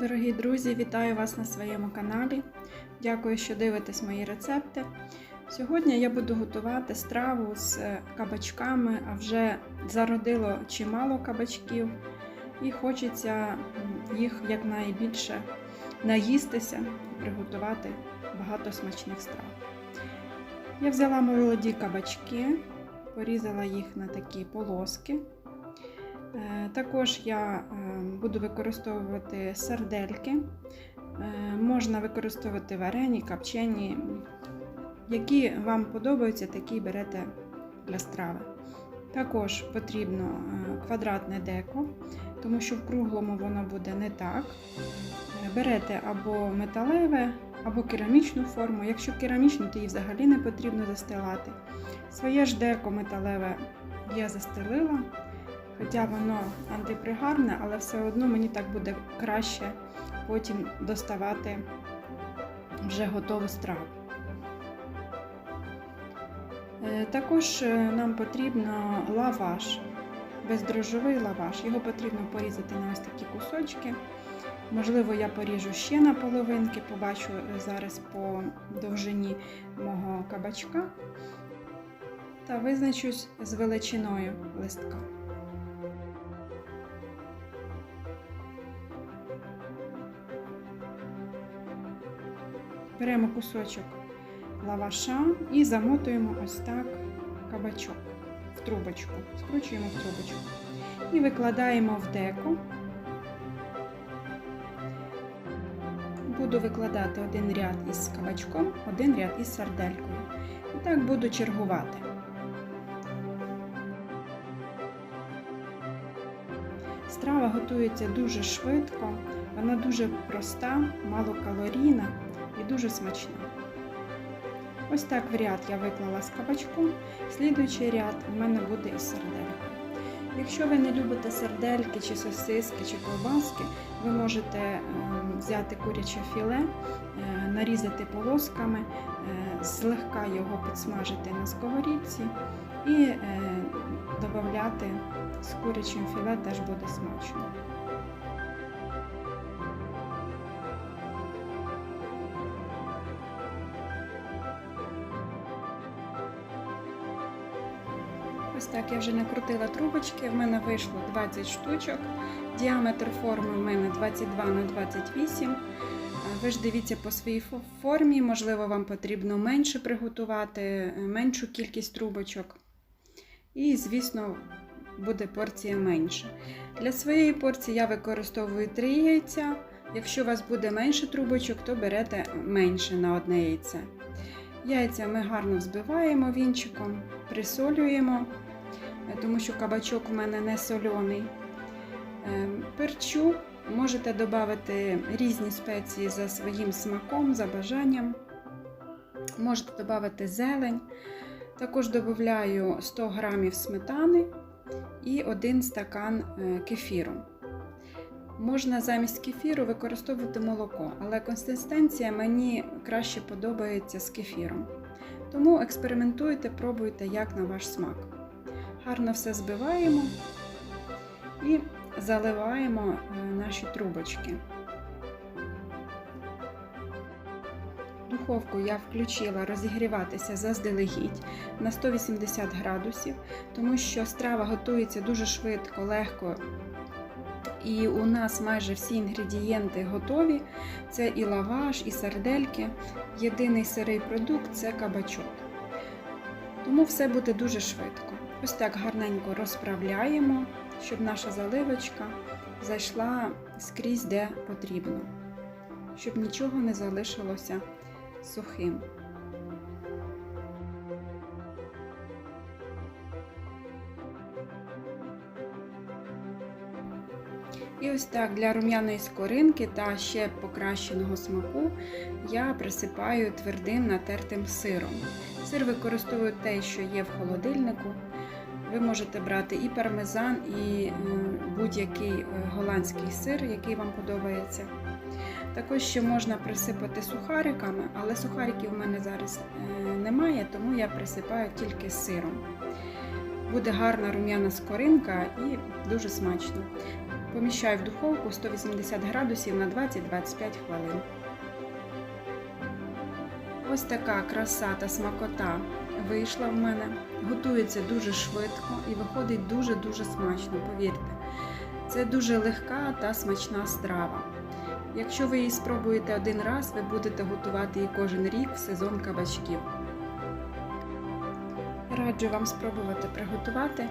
Дорогі друзі, вітаю вас на своєму каналі. Дякую, що дивитесь мої рецепти. Сьогодні я буду готувати страву з кабачками, а вже зародило чимало кабачків, і хочеться їх якнайбільше наїстися і приготувати багато смачних страв. Я взяла молоді кабачки, порізала їх на такі полоски. Е, Також я е, буду використовувати сардельки. Е, Можна використовувати варені, копчені, які вам подобаються, такі берете для страви. Також потрібно квадратне деко, тому що в круглому воно буде не так. Берете або металеве, або керамічну форму. Якщо керамічну, то її взагалі не потрібно застилати. Своє ж деко металеве я застелила. Хоча воно антипригарне, але все одно мені так буде краще потім доставати вже готову страву. Е, Також е, нам потрібно лаваш, бездрожжовий лаваш. Його потрібно порізати на ось такі кусочки. Можливо, я поріжу ще на половинки, побачу е, зараз по довжині мого кабачка та визначусь з величиною листка. Беремо кусочок лаваша і замотуємо ось так кабачок в трубочку. Скручуємо в трубочку. І викладаємо в деко. Буду викладати один ряд із кабачком, один ряд із сарделькою. І так буду чергувати. Страва готується дуже швидко, вона дуже проста, малокалорійна і дуже смачна. Ось так в ряд я виклала з кабачком, слідуючий ряд в мене буде із серделькою. Якщо ви не любите сердельки, чи сосиски, чи ковбаски, ви можете е, взяти куряче філе, е, нарізати полосками, е, злегка його підсмажити на сковорідці і додати з курячим філе теж буде смачно. Ось так я вже накрутила трубочки, в мене вийшло 20 штучок. Діаметр форми в мене 22 на 28. Ви ж дивіться по своїй формі, можливо, вам потрібно менше приготувати, меншу кількість трубочок. І, звісно, буде порція менша. Для своєї порції я використовую 3 яйця. Якщо у вас буде менше трубочок, то берете менше на одне яйце. Яйця ми гарно взбиваємо вінчиком, присолюємо, тому що кабачок у мене не соляний. Перчу можете додати різні спеції за своїм смаком, за бажанням. Можете додати зелень. Також додаю 100 г сметани і 1 стакан кефіру. Можна замість кефіру використовувати молоко, але консистенція мені краще подобається з кефіром. Тому експериментуйте, пробуйте, як на ваш смак. Гарно все збиваємо і заливаємо наші трубочки. Духовку я включила розігріватися заздалегідь на 180 градусів, тому що страва готується дуже швидко, легко. І у нас майже всі інгредієнти готові. Це і лаваш, і сардельки. Єдиний сирий продукт це кабачок. Тому все буде дуже швидко. Ось так гарненько розправляємо, щоб наша заливочка зайшла скрізь, де потрібно, щоб нічого не залишилося сухим. І ось так для рум'яної скоринки та ще покращеного смаку я присипаю твердим натертим сиром. Сир використовую те, що є в холодильнику. Ви можете брати і пармезан, і будь-який голландський сир, який вам подобається. Також ще можна присипати сухариками, але сухариків у мене зараз немає, тому я присипаю тільки сиром. Буде гарна рум'яна скоринка і дуже смачно. Поміщаю в духовку 180 градусів на 20-25 хвилин. Ось така краса та смакота вийшла в мене. Готується дуже швидко і виходить дуже-дуже смачно, повірте. Це дуже легка та смачна страва. Якщо ви її спробуєте один раз, ви будете готувати її кожен рік в сезон кабачків. Раджу вам спробувати приготувати.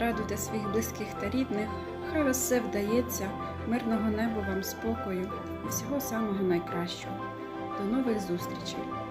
Радуйте своїх близьких та рідних. Хай вас все вдається, мирного неба вам спокою і всього самого найкращого. До нових зустрічей!